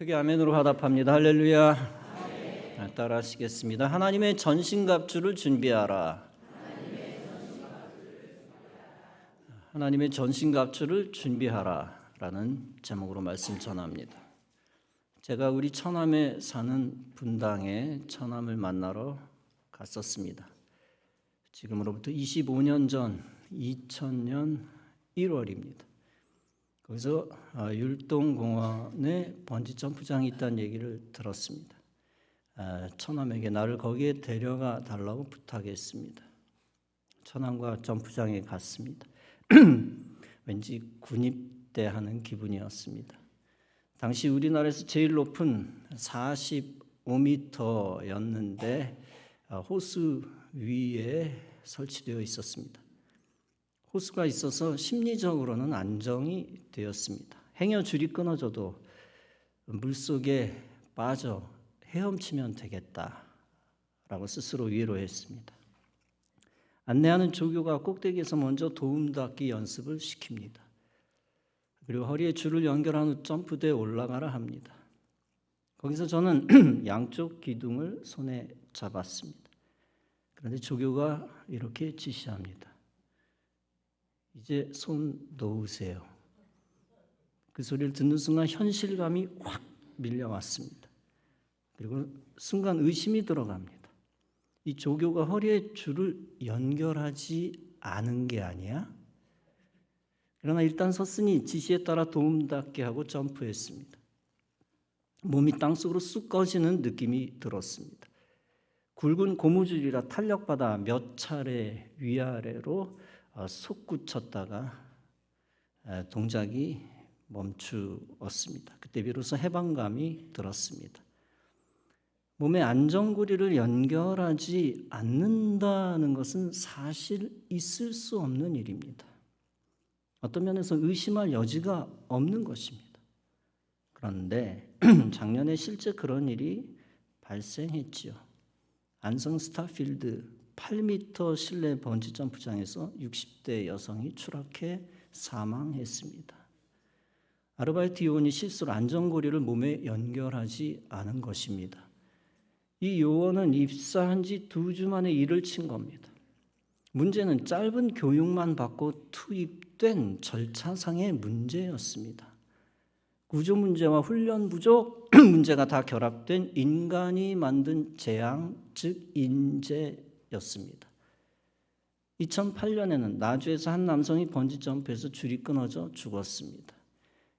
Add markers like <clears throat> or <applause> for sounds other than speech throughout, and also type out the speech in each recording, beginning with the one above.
크게 아멘으로 화답합니다. 할렐루야. 아, 따라하시겠습니다. 하나님의 전신갑주를 준비하라. 하나님의 전신갑주를 준비하라라는 제목으로 말씀 전합니다. 제가 우리 처남에 사는 분당에 처남을 만나러 갔었습니다. 지금으로부터 25년 전 2000년 1월입니다. 거기서 아, 율동공원에 번지 점프장이 있다는 얘기를 들었습니다. 아, 처남에게 나를 거기에 데려가 달라고 부탁했습니다. 처남과 점프장에 갔습니다. <clears throat> 왠지 군입대 하는 기분이었습니다. 당시 우리나라에서 제일 높은 45m였는데 아, 호수 위에 설치되어 있었습니다. 호수가 있어서 심리적으로는 안정이 되었습니다. 행여 줄이 끊어져도 물 속에 빠져 헤엄치면 되겠다라고 스스로 위로했습니다. 안내하는 조교가 꼭대기에서 먼저 도움닫기 연습을 시킵니다. 그리고 허리에 줄을 연결한 후 점프대에 올라가라 합니다. 거기서 저는 <clears throat> 양쪽 기둥을 손에 잡았습니다. 그런데 조교가 이렇게 지시합니다. 이제 손 놓으세요. 그 소리를 듣는 순간 현실감이 확 밀려왔습니다. 그리고 순간 의심이 들어갑니다. 이 조교가 허리에 줄을 연결하지 않은 게 아니야? 그러나 일단 섰으니 지시에 따라 도움닫게 하고 점프했습니다. 몸이 땅속으로 쑥 꺼지는 느낌이 들었습니다. 굵은 고무줄이라 탄력받아 몇 차례 위아래로 어, 솟구쳤다가 동작이 멈추었습니다. 그때 비로소 해방감이 들었습니다. 몸에 안전고리를 연결하지 않는다는 것은 사실 있을 수 없는 일입니다. 어떤 면에서 의심할 여지가 없는 것입니다. 그런데 <clears throat> 작년에 실제 그런 일이 발생했지요. 안성 스타필드 8m 실내 번지 점프장에서 60대 여성이 추락해 사망했습니다. 아르바이트 요원이 실수로 안전고리를 몸에 연결하지 않은 것입니다. 이 요원은 입사한 지 두 주 만에 일을 친 겁니다. 문제는 짧은 교육만 받고 투입된 절차상의 문제였습니다. 구조 문제와 훈련 부족 <clears throat> 문제가 다 결합된 인간이 만든 재앙, 즉 인재 였습니다. 2008년에는 나주에서 한 남성이 번지 점프에서 줄이 끊어져 죽었습니다.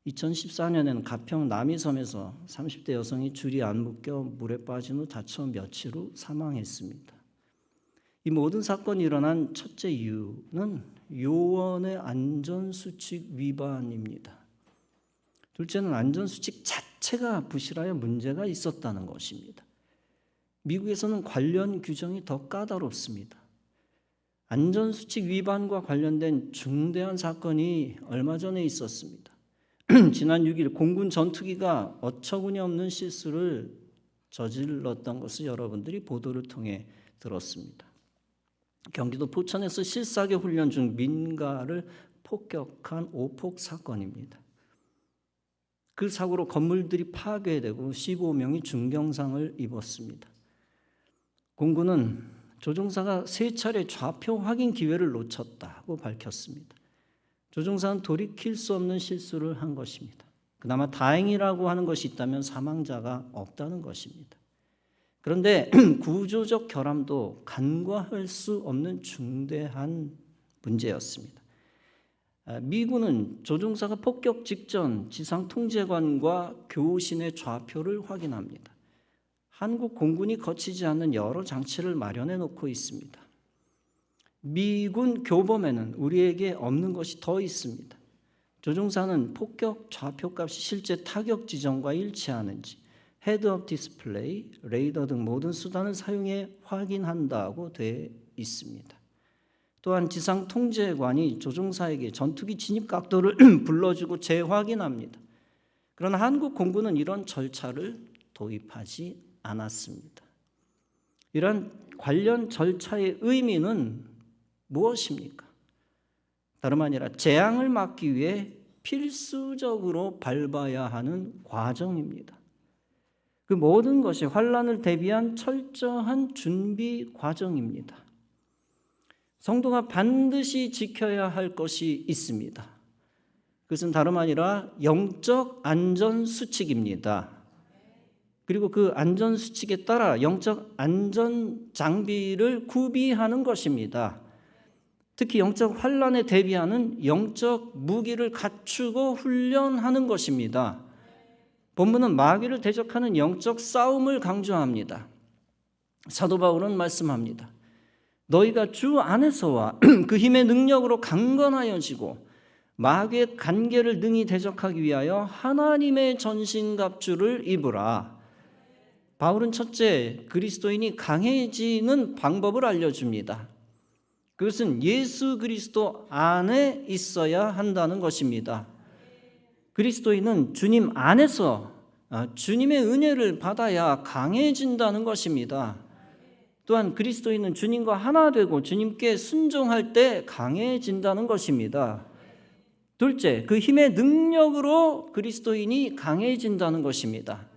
2014년에는 가평 남이섬에서 30대 여성이 줄이 안 묶여 물에 빠진 후 다쳐 며칠 후 사망했습니다. 이 모든 사건이 일어난 첫째 이유는 요원의 안전수칙 위반입니다. 둘째는 안전수칙 자체가 부실하여 문제가 있었다는 것입니다. 미국에서는 관련 규정이 더 까다롭습니다. 안전수칙 위반과 관련된 중대한 사건이 얼마 전에 있었습니다. <clears throat> 지난 6일 공군 전투기가 어처구니 없는 실수를 저질렀던 것을 여러분들이 보도를 통해 들었습니다. 경기도 포천에서 실사격 훈련 중 민가를 폭격한 오폭 사건입니다. 그 사고로 건물들이 파괴되고 15명이 중경상을 입었습니다. 공군은 조종사가 세 차례 좌표 확인 기회를 놓쳤다고 밝혔습니다. 조종사는 돌이킬 수 없는 실수를 한 것입니다. 그나마 다행이라고 하는 것이 있다면 사망자가 없다는 것입니다. 그런데 <clears throat> 구조적 결함도 간과할 수 없는 중대한 문제였습니다. 아, 미군은 조종사가 폭격 직전 지상 통제관과 교신의 좌표를 확인합니다. 한국 공군이 거치지 않는 여러 장치를 마련해 놓고 있습니다. 미군 교범에는 우리에게 없는 것이 더 있습니다. 조종사는 폭격 좌표 값이 실제 타격 지점과 일치하는지 헤드업 디스플레이, 레이더 등 모든 수단을 사용해 확인한다고 되어 있습니다. 또한 지상 통제관이 조종사에게 전투기 진입 각도를 <clears throat> 불러주고 재확인합니다. 그러나 한국 공군은 이런 절차를 도입하지 않았습니다. 이런 관련 절차의 의미는 무엇입니까? 다름 아니라 재앙을 막기 위해 필수적으로 밟아야 하는 과정입니다. 그 모든 것이 환란을 대비한 철저한 준비 과정입니다. 성도가 반드시 지켜야 할 것이 있습니다. 그것은 다름 아니라 영적 안전 수칙입니다. 그리고 그 안전 수칙에 따라 영적 안전 장비를 구비하는 것입니다. 특히 영적 환란에 대비하는 영적 무기를 갖추고 훈련하는 것입니다. 본문은 마귀를 대적하는 영적 싸움을 강조합니다. 사도 바울은 말씀합니다. 너희가 주 안에서와 <clears throat> 그 힘의 능력으로 강건하여지고 마귀의 간계를 능히 대적하기 위하여 하나님의 전신갑주를 입으라. 바울은 첫째 그리스도인이 강해지는 방법을 알려줍니다. 그것은 예수 그리스도 안에 있어야 한다는 것입니다. 그리스도인은 주님 안에서 아, 주님의 은혜를 받아야 강해진다는 것입니다. 또한 그리스도인은 주님과 하나 되고 주님께 순종할 때 강해진다는 것입니다. 둘째, 그 힘의 능력으로 그리스도인이 강해진다는 것입니다.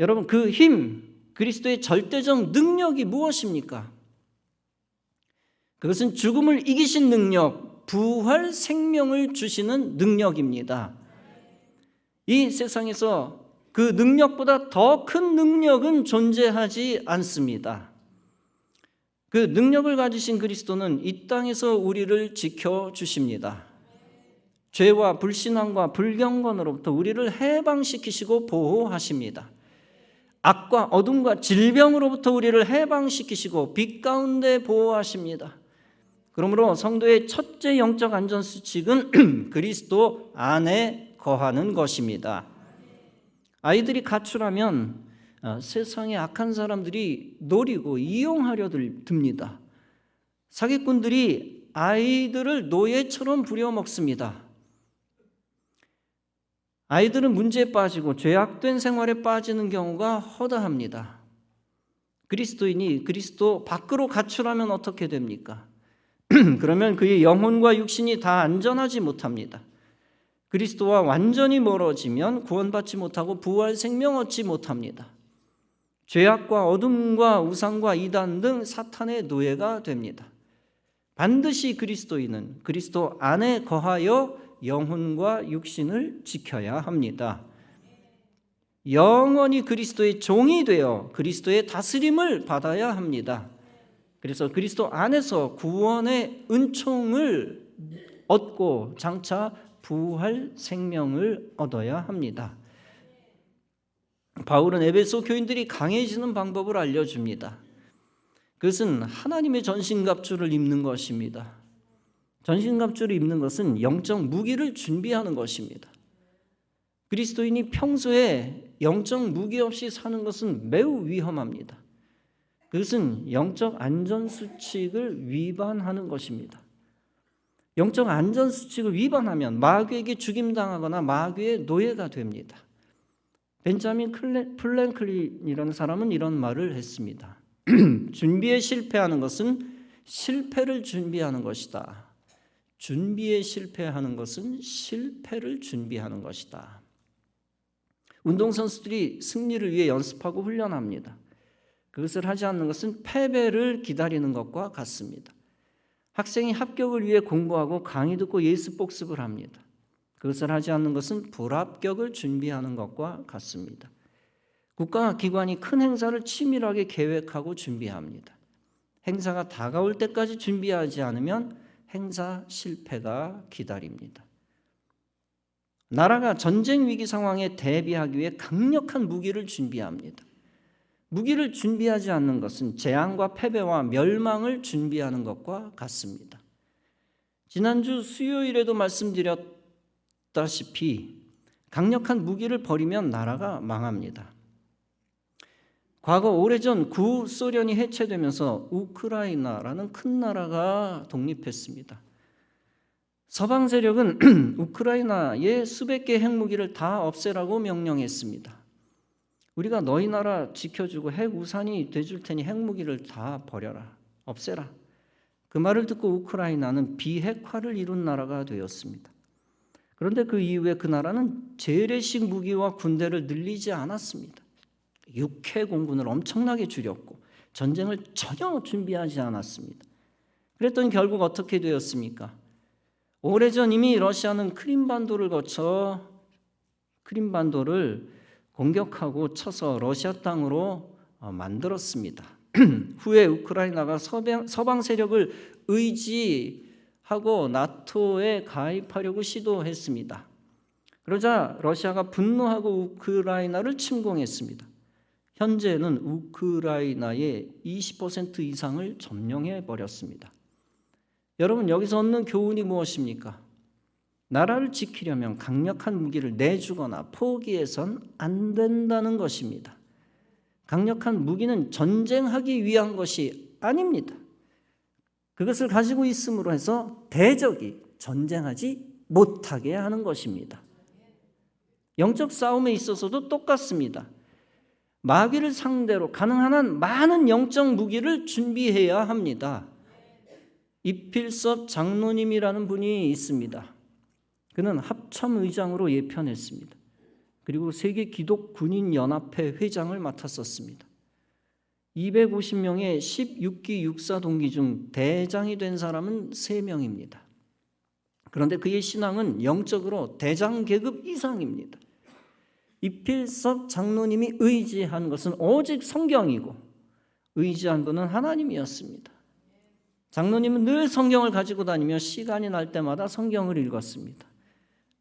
여러분, 그 힘, 그리스도의 절대적 능력이 무엇입니까? 그것은 죽음을 이기신 능력, 부활 생명을 주시는 능력입니다. 이 세상에서 그 능력보다 더 큰 능력은 존재하지 않습니다. 그 능력을 가지신 그리스도는 이 땅에서 우리를 지켜 주십니다. 죄와 불신앙과 불경건으로부터 우리를 해방시키시고 보호하십니다. 악과 어둠과 질병으로부터 우리를 해방시키시고 빛 가운데 보호하십니다. 그러므로 성도의 첫째 영적 안전 수칙은 <clears throat> 그리스도 안에 거하는 것입니다. 아이들이 가출하면 어, 세상의 악한 사람들이 노리고 이용하려 듭니다. 사기꾼들이 아이들을 노예처럼 부려먹습니다. 아이들은 문제에 빠지고 죄악된 생활에 빠지는 경우가 허다합니다. 그리스도인이 그리스도 밖으로 가출하면 어떻게 됩니까? <clears throat> 그러면 그의 영혼과 육신이 다 안전하지 못합니다. 그리스도와 완전히 멀어지면 구원받지 못하고 부활 생명 얻지 못합니다. 죄악과 어둠과 우상과 이단 등 사탄의 노예가 됩니다. 반드시 그리스도인은 그리스도 안에 거하여 영혼과 육신을 지켜야 합니다. 영원히 그리스도의 종이 되어 그리스도의 다스림을 받아야 합니다. 그래서 그리스도 안에서 구원의 은총을 얻고 장차 부활 생명을 얻어야 합니다. 바울은 에베소 교인들이 강해지는 방법을 알려줍니다. 그것은 하나님의 전신갑주를 입는 것입니다. 전신갑주를 입는 것은 영적 무기를 준비하는 것입니다. 그리스도인이 평소에 영적 무기 없이 사는 것은 매우 위험합니다. 그것은 영적 안전 수칙을 위반하는 것입니다. 영적 안전 수칙을 위반하면 마귀에게 죽임 당하거나 마귀의 노예가 됩니다. 벤자민 플랭클린이라는 사람은 이런 말을 했습니다. <clears throat> 준비에 실패하는 것은 실패를 준비하는 것이다. 준비에 실패하는 것은 실패를 준비하는 것이다. 운동선수들이 승리를 위해 연습하고 훈련합니다. 그것을 하지 않는 것은 패배를 기다리는 것과 같습니다. 학생이 합격을 위해 공부하고 강의 듣고 예습 복습을 합니다. 그것을 하지 않는 것은 불합격을 준비하는 것과 같습니다. 국가 기관이 큰 행사를 치밀하게 계획하고 준비합니다. 행사가 다가올 때까지 준비하지 않으면 행사 실패가 기다립니다. 나라가 전쟁 위기 상황에 대비하기 위해 강력한 무기를 준비합니다. 무기를 준비하지 않는 것은 재앙과 패배와 멸망을 준비하는 것과 같습니다. 지난주 수요일에도 말씀드렸다시피 강력한 무기를 버리면 나라가 망합니다. 과거 오래전 구소련이 해체되면서 우크라이나라는 큰 나라가 독립했습니다. 서방 세력은 <clears throat> 우크라이나의 수백 개 핵무기를 다 없애라고 명령했습니다. 우리가 너희 나라 지켜주고 핵 우산이 돼줄 테니 핵무기를 다 버려라. 없애라. 그 말을 듣고 우크라이나는 비핵화를 이룬 나라가 되었습니다. 그런데 그 이후에 그 나라는 재래식 무기와 군대를 늘리지 않았습니다. 육해 공군을 엄청나게 줄였고 전쟁을 전혀 준비하지 않았습니다. 그랬더니 결국 어떻게 되었습니까? 오래전 이미 러시아는 크림반도를 거쳐 크림반도를 공격하고 쳐서 러시아 땅으로 어, 만들었습니다. <clears throat> 후에 우크라이나가 서방, 서방 세력을 의지하고 나토에 가입하려고 시도했습니다. 그러자 러시아가 분노하고 우크라이나를 침공했습니다. 현재는 우크라이나의 20% 이상을 점령해 버렸습니다. 여러분 여기서 얻는 교훈이 무엇입니까? 나라를 지키려면 강력한 무기를 내주거나 포기해선 안 된다는 것입니다. 강력한 무기는 전쟁하기 위한 것이 아닙니다. 그것을 가지고 있음으로 해서 대적이 전쟁하지 못하게 하는 것입니다. 영적 싸움에 있어서도 똑같습니다. 마귀를 상대로 가능한 한 많은 영적 무기를 준비해야 합니다. 이필섭 장로님이라는 분이 있습니다. 그는 합참 의장으로 예편했습니다. 그리고 세계 기독 군인 연합회 회장을 맡았었습니다. 250명의 16기 육사 동기 중 대장이 된 사람은 3명입니다. 그런데 그의 신앙은 영적으로 대장 계급 이상입니다. 이필섭 장로님이 의지한 것은 오직 성경이고 의지한 것은 하나님이었습니다. 장로님은 늘 성경을 가지고 다니며 시간이 날 때마다 성경을 읽었습니다.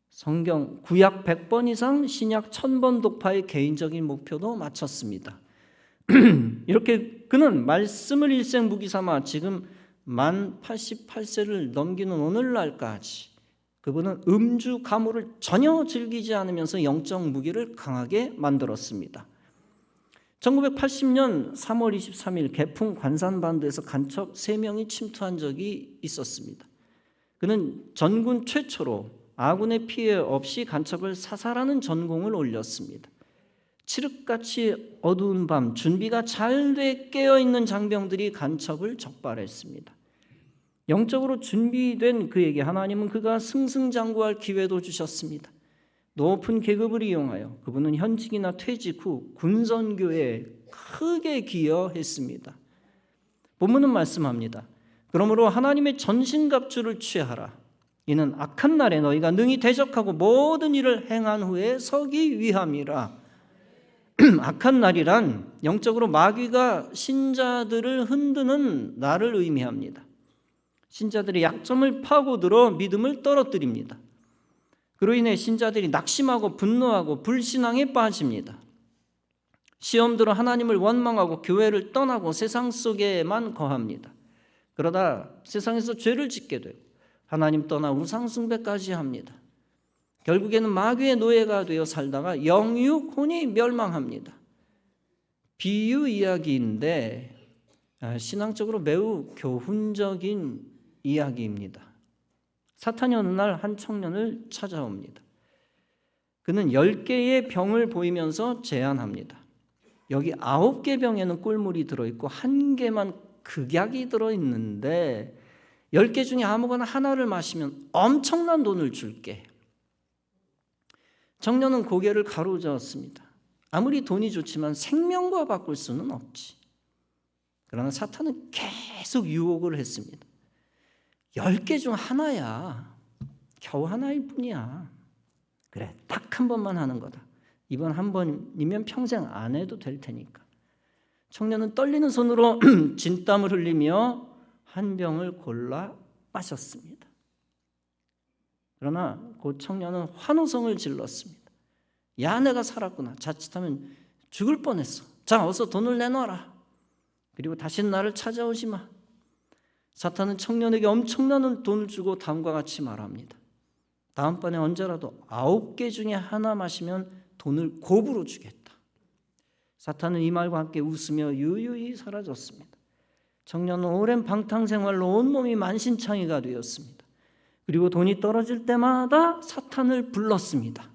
성경 구약 100번 이상 신약 1000번 독파의 개인적인 목표도 마쳤습니다. <clears throat> 이렇게 그는 말씀을 일생 무기 삼아 지금 만 88세를 넘기는 오늘날까지 그분은 음주 가무를 전혀 즐기지 않으면서 영적 무기를 강하게 만들었습니다. 1980년 3월 23일 개풍 관산반도에서 간첩 3명이 침투한 적이 있었습니다. 그는 전군 최초로 아군의 피해 없이 간첩을 사살하는 전공을 올렸습니다. 칠흑같이 어두운 밤 준비가 잘 돼 깨어 있는 장병들이 간첩을 적발했습니다. 영적으로 준비된 그에게 하나님은 그가 승승장구할 기회도 주셨습니다. 높은 계급을 이용하여 그분은 현직이나 퇴직 후 군선교에 크게 기여했습니다. 본문은 말씀합니다. 그러므로 하나님의 전신갑주를 취하라. 이는 악한 날에 너희가 능히 대적하고 모든 일을 행한 후에 서기 위함이라. <clears throat> 악한 날이란 영적으로 마귀가 신자들을 흔드는 날을 의미합니다. 신자들의 약점을 파고들어 믿음을 떨어뜨립니다. 그로 인해 신자들이 낙심하고 분노하고 불신앙에 빠집니다. 시험 들어 하나님을 원망하고 교회를 떠나고 세상 속에만 거합니다. 그러다 세상에서 죄를 짓게 되고 하나님 떠나 우상숭배까지 합니다. 결국에는 마귀의 노예가 되어 살다가 영육혼이 멸망합니다. 비유 이야기인데 아, 신앙적으로 매우 교훈적인 이야기입니다. 사탄이 어느 날 한 청년을 찾아옵니다. 그는 열 개의 병을 보이면서 제안합니다. 여기 아홉 개 병에는 꿀물이 들어있고 한 개만 극약이 들어있는데 10개 중에 아무거나 하나를 마시면 엄청난 돈을 줄게. 청년은 고개를 가로저었습니다. 아무리 돈이 좋지만 생명과 바꿀 수는 없지. 그러나 사탄은 계속 유혹을 했습니다. 10개 중 하나야. 겨우 하나일 뿐이야. 그래, 딱 한 번만 하는 거다. 이번 한 번이면 평생 안 해도 될 테니까. 청년은 떨리는 손으로 <clears throat> 진땀을 흘리며 한 병을 골라 마셨습니다. 그러나 그 청년은 환호성을 질렀습니다. 야, 내가 살았구나. 자칫하면 죽을 뻔했어. 자, 어서 돈을 내놔라. 그리고 다시 나를 찾아오지 마. 사탄은 청년에게 엄청난 돈을 주고 다음과 같이 말합니다. 다음번에 언제라도 아홉 개 중에 하나 마시면 돈을 곱으로 주겠다. 사탄은 이 말과 함께 웃으며 유유히 사라졌습니다. 청년은 오랜 방탕 생활로 온몸이 만신창이가 되었습니다. 그리고 돈이 떨어질 때마다 사탄을 불렀습니다.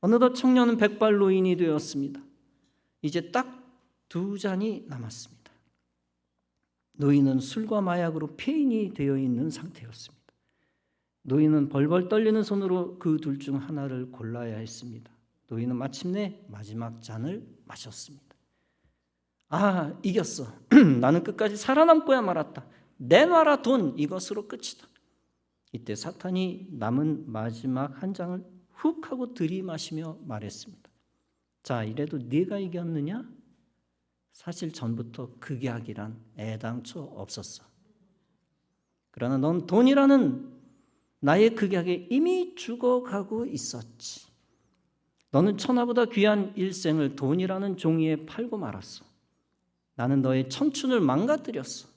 어느덧 청년은 백발 노인이 되었습니다. 이제 딱 두 잔이 남았습니다. 노인은 술과 마약으로 폐인이 되어 있는 상태였습니다. 노인은 벌벌 떨리는 손으로 그 둘 중 하나를 골라야 했습니다. 노인은 마침내 마지막 잔을 마셨습니다. 아, 이겼어. <clears throat> 나는 끝까지 살아남고야 말았다. 내놔라 돈 이것으로 끝이다. 이때 사탄이 남은 마지막 한 장을 훅 하고 들이마시며 말했습니다. 자, 이래도 네가 이겼느냐? 사실 전부터 극약이란 애당초 없었어. 그러나 넌 돈이라는 나의 극약에 이미 죽어가고 있었지. 너는 천하보다 귀한 일생을 돈이라는 종이에 팔고 말았어. 나는 너의 청춘을 망가뜨렸어.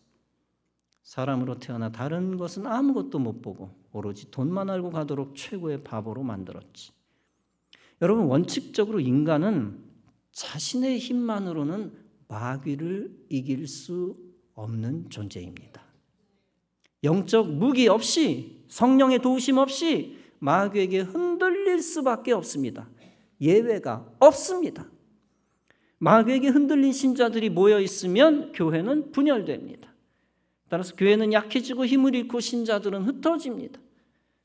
사람으로 태어나 다른 것은 아무것도 못 보고 오로지 돈만 알고 가도록 최고의 바보로 만들었지. 여러분 원칙적으로 인간은 자신의 힘만으로는 마귀를 이길 수 없는 존재입니다. 영적 무기 없이 성령의 도우심 없이 마귀에게 흔들릴 수밖에 없습니다. 예외가 없습니다. 마귀에게 흔들린 신자들이 모여 있으면 교회는 분열됩니다. 따라서 교회는 약해지고 힘을 잃고 신자들은 흩어집니다.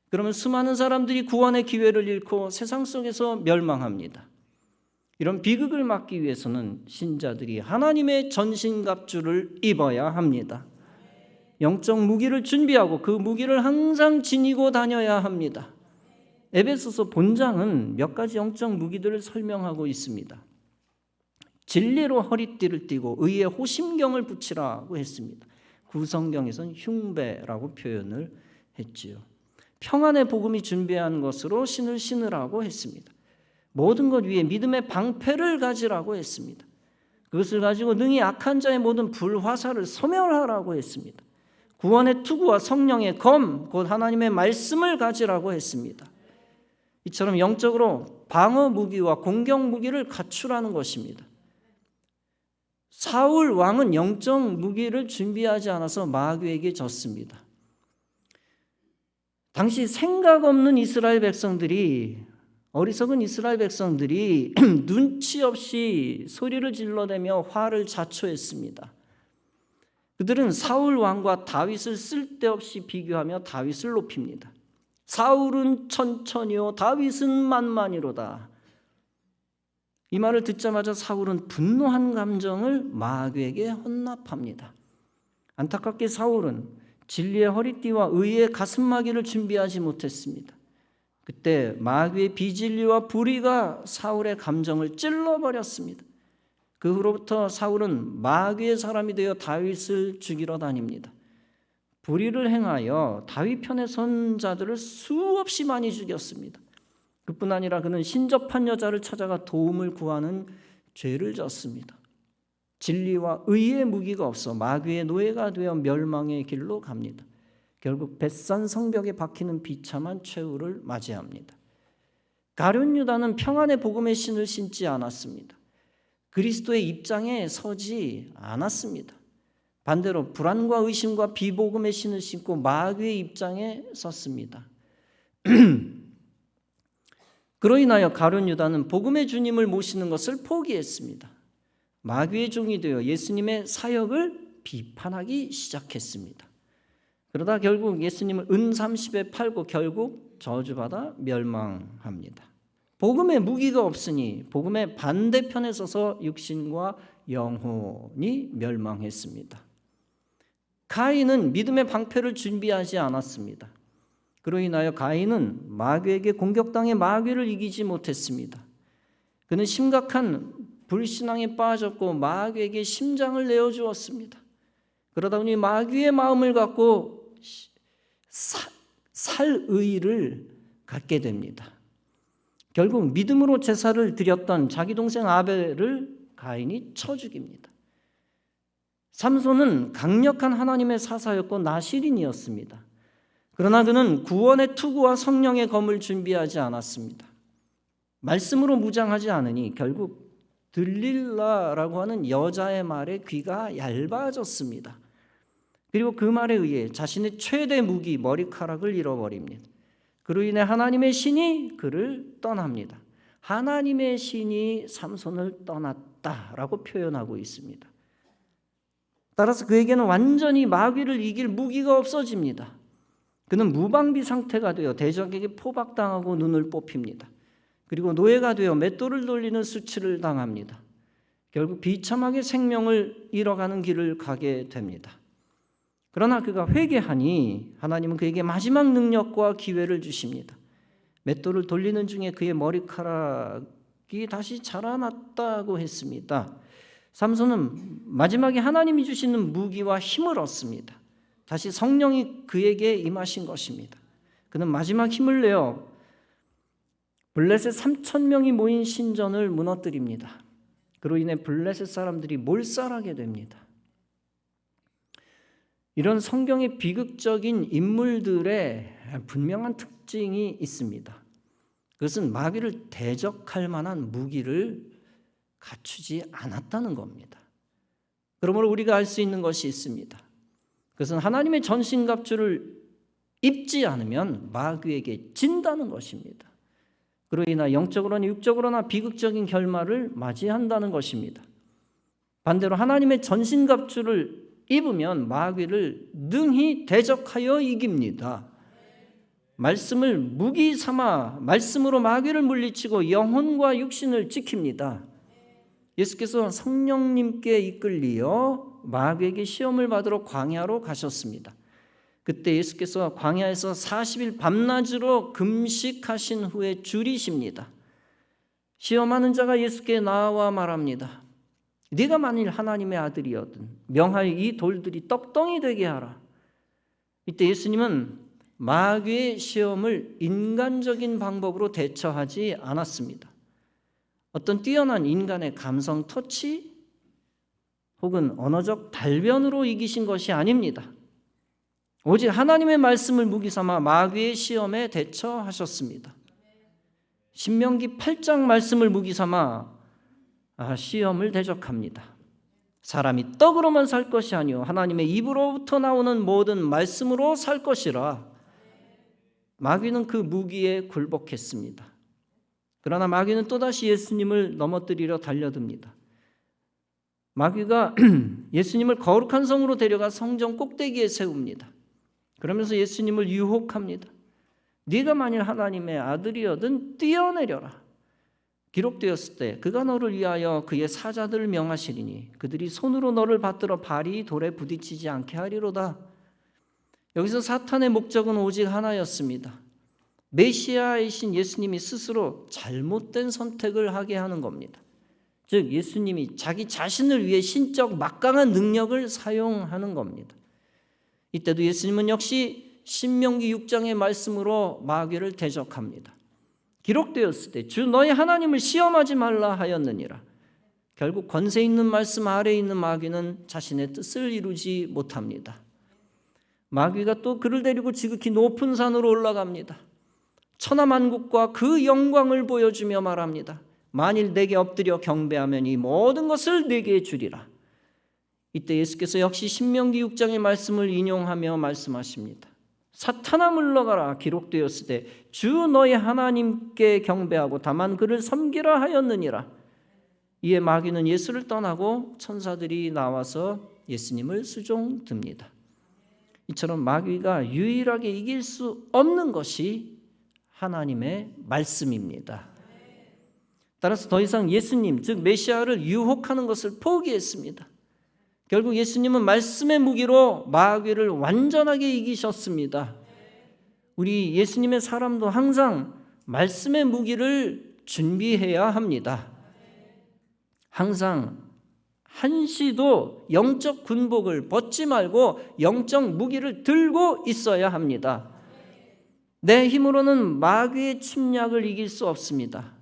그러면 수많은 사람들이 구원의 기회를 잃고 세상 속에서 멸망합니다. 이런 비극을 막기 위해서는 신자들이 하나님의 전신갑주를 입어야 합니다. 영적 무기를 준비하고 그 무기를 항상 지니고 다녀야 합니다. 에베소서 본장은 몇 가지 영적 무기들을 설명하고 있습니다. 진리로 허리띠를 띠고 의의 호심경을 붙이라고 했습니다. 구성경에서는 흉배라고 표현을 했지요. 평안의 복음이 준비한 것으로 신을 신으라고 했습니다. 모든 것 위에 믿음의 방패를 가지라고 했습니다. 그것을 가지고 능히 악한 자의 모든 불화살을 소멸하라고 했습니다. 구원의 투구와 성령의 검, 곧 하나님의 말씀을 가지라고 했습니다. 이처럼 영적으로 방어 무기와 공격 무기를 갖추라는 것입니다. 사울 왕은 영적 무기를 준비하지 않아서 마귀에게 졌습니다. 당시 생각 없는 이스라엘 백성들이 어리석은 이스라엘 백성들이 <clears throat> 눈치 없이 소리를 질러대며 화를 자초했습니다. 그들은 사울 왕과 다윗을 쓸데없이 비교하며 다윗을 높입니다. 사울은 천천히요 다윗은 만만이로다. 이 말을 듣자마자 사울은 분노한 감정을 마귀에게 헌납합니다. 안타깝게 사울은 진리의 허리띠와 의의 가슴마기를 준비하지 못했습니다. 그때 마귀의 비진리와 불의가 사울의 감정을 찔러버렸습니다. 그 후로부터 사울은 마귀의 사람이 되어 다윗을 죽이러 다닙니다. 불의를 행하여 다윗 편에 선 자들을 수없이 많이 죽였습니다. 그뿐 아니라 그는 신접한 여자를 찾아가 도움을 구하는 죄를 졌습니다. 진리와 의의 무기가 없어 마귀의 노예가 되어 멸망의 길로 갑니다. 결국 벳산 성벽에 박히는 비참한 최후를 맞이합니다. 가룟 유다는 평안의 복음의 신을 신지 않았습니다. 그리스도의 입장에 서지 않았습니다. 반대로 불안과 의심과 비복음의 신을 신고 마귀의 입장에 섰습니다. <clears throat> 그로 인하여 가룟 유다는 복음의 주님을 모시는 것을 포기했습니다. 마귀의 종이 되어 예수님의 사역을 비판하기 시작했습니다. 그러다 결국 예수님을 은 30에 팔고 결국 저주받아 멸망합니다. 복음의 무기가 없으니 복음의 반대편에 서서 육신과 영혼이 멸망했습니다. 가인은 믿음의 방패를 준비하지 않았습니다. 그로 인하여 가인은 마귀에게 공격당해 마귀를 이기지 못했습니다. 그는 심각한 불신앙에 빠졌고 마귀에게 심장을 내어 주었습니다. 그러다 보니 마귀의 마음을 갖고 사, 살 의를 갖게 됩니다. 결국 믿음으로 제사를 드렸던 자기 동생 아벨을 가인이 쳐 죽입니다. 삼손은 강력한 하나님의 사사였고 나시린이었습니다. 그러나 그는 구원의 투구와 성령의 검을 준비하지 않았습니다. 말씀으로 무장하지 않으니 결국 들릴라라고 하는 여자의 말에 귀가 얇아졌습니다. 그리고 그 말에 의해 자신의 최대 무기 머리카락을 잃어버립니다. 그로 인해 하나님의 신이 그를 떠납니다. 하나님의 신이 삼손을 떠났다라고 표현하고 있습니다. 따라서 그에게는 완전히 마귀를 이길 무기가 없어집니다. 그는 무방비 상태가 되어 대적에게 포박당하고 눈을 뽑힙니다. 그리고 노예가 되어 맷돌을 돌리는 수치를 당합니다. 결국 비참하게 생명을 잃어가는 길을 가게 됩니다. 그러나 그가 회개하니 하나님은 그에게 마지막 능력과 기회를 주십니다. 맷돌을 돌리는 중에 그의 머리카락이 다시 자라났다고 했습니다. 삼손은 마지막에 하나님이 주시는 무기와 힘을 얻습니다. 다시 성령이 그에게 임하신 것입니다. 그는 마지막 힘을 내어 블레셋 3천 명이 모인 신전을 무너뜨립니다. 그로 인해 블레셋 사람들이 몰살하게 됩니다. 이런 성경의 비극적인 인물들의 분명한 특징이 있습니다. 그것은 마귀를 대적할 만한 무기를 갖추지 않았다는 겁니다. 그러므로 우리가 알 수 있는 것이 있습니다. 그것은 하나님의 전신갑주를 입지 않으면 마귀에게 진다는 것입니다. 그로 인하 영적으로나 육적으로나 비극적인 결말을 맞이한다는 것입니다. 반대로 하나님의 전신갑주를 입으면 마귀를 능히 대적하여 이깁니다. 말씀을 무기 삼아 말씀으로 마귀를 물리치고 영혼과 육신을 지킵니다. 예수께서 성령님께 이끌리어 마귀에게 시험을 받으러 광야로 가셨습니다. 그때 예수께서 광야에서 40일 밤낮으로 금식하신 후에 줄이십니다. 시험하는 자가 예수께 나와 말합니다. 네가 만일 하나님의 아들이었든 명하여 이 돌들이 떡덩이 되게 하라. 이때 예수님은 마귀의 시험을 인간적인 방법으로 대처하지 않았습니다. 어떤 뛰어난 인간의 감성 터치 혹은 언어적 달변으로 이기신 것이 아닙니다. 오직 하나님의 말씀을 무기 삼아 마귀의 시험에 대처하셨습니다. 신명기 8장 말씀을 무기 삼아 아, 시험을 대적합니다. 사람이 떡으로만 살 것이 아니요 하나님의 입으로부터 나오는 모든 말씀으로 살 것이라. 마귀는 그 무기에 굴복했습니다. 그러나 마귀는 또다시 예수님을 넘어뜨리려 달려듭니다. 마귀가 <clears throat> 예수님을 거룩한 성으로 데려가 성전 꼭대기에 세웁니다. 그러면서 예수님을 유혹합니다. 네가 만일 하나님의 아들이여든 뛰어내려라. 기록되었을 때 그가 너를 위하여 그의 사자들을 명하시리니 그들이 손으로 너를 받들어 발이 돌에 부딪히지 않게 하리로다. 여기서 사탄의 목적은 오직 하나였습니다. 메시아이신 예수님이 스스로 잘못된 선택을 하게 하는 겁니다. 즉 예수님이 자기 자신을 위해 신적 막강한 능력을 사용하는 겁니다. 이때도 예수님은 역시 신명기 6장의 말씀으로 마귀를 대적합니다. 기록되었을 때 주 너희 하나님을 시험하지 말라 하였느니라. 결국 권세 있는 말씀 아래에 있는 마귀는 자신의 뜻을 이루지 못합니다. 마귀가 또 그를 데리고 지극히 높은 산으로 올라갑니다. 천하만국과 그 영광을 보여주며 말합니다. 만일 내게 엎드려 경배하면 이 모든 것을 내게 주리라. 이때 예수께서 역시 신명기 6장의 말씀을 인용하며 말씀하십니다. 사탄아 물러가라 기록되었을 때 주 너희 하나님께 경배하고 다만 그를 섬기라 하였느니라. 이에 마귀는 예수를 떠나고 천사들이 나와서 예수님을 수종듭니다. 이처럼 마귀가 유일하게 이길 수 없는 것이 하나님의 말씀입니다. 따라서 더 이상 예수님, 즉 메시아를 유혹하는 것을 포기했습니다. 결국 예수님은 말씀의 무기로 마귀를 완전하게 이기셨습니다. 우리 예수님의 사람도 항상 말씀의 무기를 준비해야 합니다. 항상 한시도 영적 군복을 벗지 말고 영적 무기를 들고 있어야 합니다. 내 힘으로는 마귀의 침략을 이길 수 없습니다.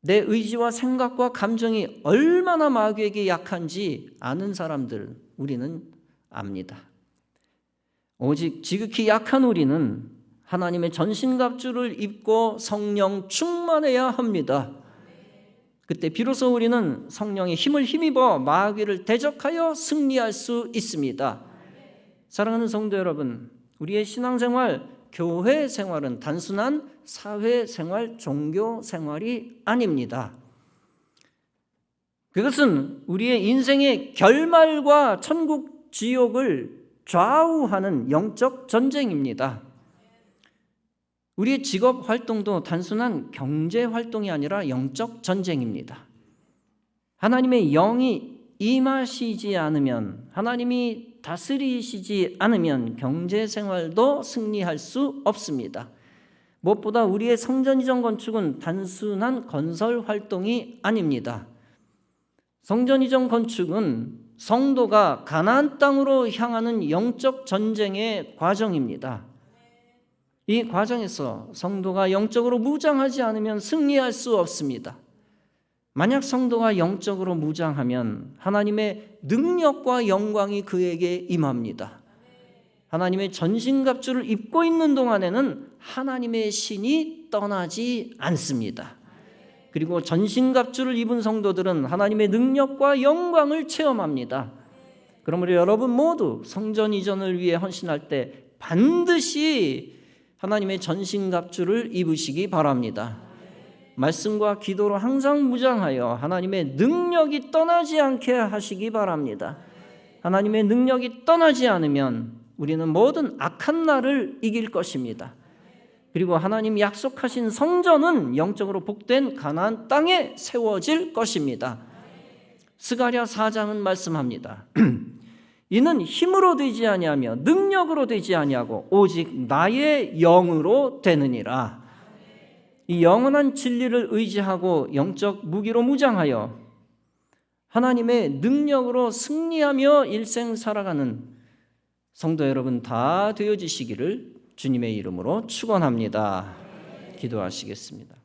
내 의지와 생각과 감정이 얼마나 마귀에게 약한지 아는 사람들 우리는 압니다. 오직 지극히 약한 우리는 하나님의 전신갑주를 입고 성령 충만해야 합니다. 그때 비로소 우리는 성령의 힘을 힘입어 마귀를 대적하여 승리할 수 있습니다. 사랑하는 성도 여러분, 우리의 신앙생활 교회 생활은 단순한 사회 생활, 종교 생활이 아닙니다. 그것은 우리의 인생의 결말과 천국, 지옥을 좌우하는 영적 전쟁입니다. 우리의 직업 활동도 단순한 경제 활동이 아니라 영적 전쟁입니다. 하나님의 영이 임하시지 않으면 하나님이 다스리시지 않으면 경제 생활도 승리할 수 없습니다. 무엇보다 우리의 성전 이전 건축은 단순한 건설 활동이 아닙니다. 성전 이전 건축은 성도가 가나안 땅으로 향하는 영적 전쟁의 과정입니다. 이 과정에서 성도가 영적으로 무장하지 않으면 승리할 수 없습니다. 만약 성도가 영적으로 무장하면 하나님의 능력과 영광이 그에게 임합니다. 하나님의 전신갑주를 입고 있는 동안에는 하나님의 신이 떠나지 않습니다. 그리고 전신갑주를 입은 성도들은 하나님의 능력과 영광을 체험합니다. 그러므로 여러분 모두 성전 이전을 위해 헌신할 때 반드시 하나님의 전신갑주를 입으시기 바랍니다. 말씀과 기도로 항상 무장하여 하나님의 능력이 떠나지 않게 하시기 바랍니다. 하나님의 능력이 떠나지 않으면 우리는 모든 악한 날을 이길 것입니다. 그리고 하나님 약속하신 성전은 영적으로 복된 가나안 땅에 세워질 것입니다. 스가랴 4장은 말씀합니다. <clears throat> 이는 힘으로 되지 아니하며 능력으로 되지 아니하고 오직 나의 영으로 되느니라. 이 영원한 진리를 의지하고 영적 무기로 무장하여 하나님의 능력으로 승리하며 일생 살아가는 성도 여러분 다 되어지시기를 주님의 이름으로 축원합니다. 기도하시겠습니다.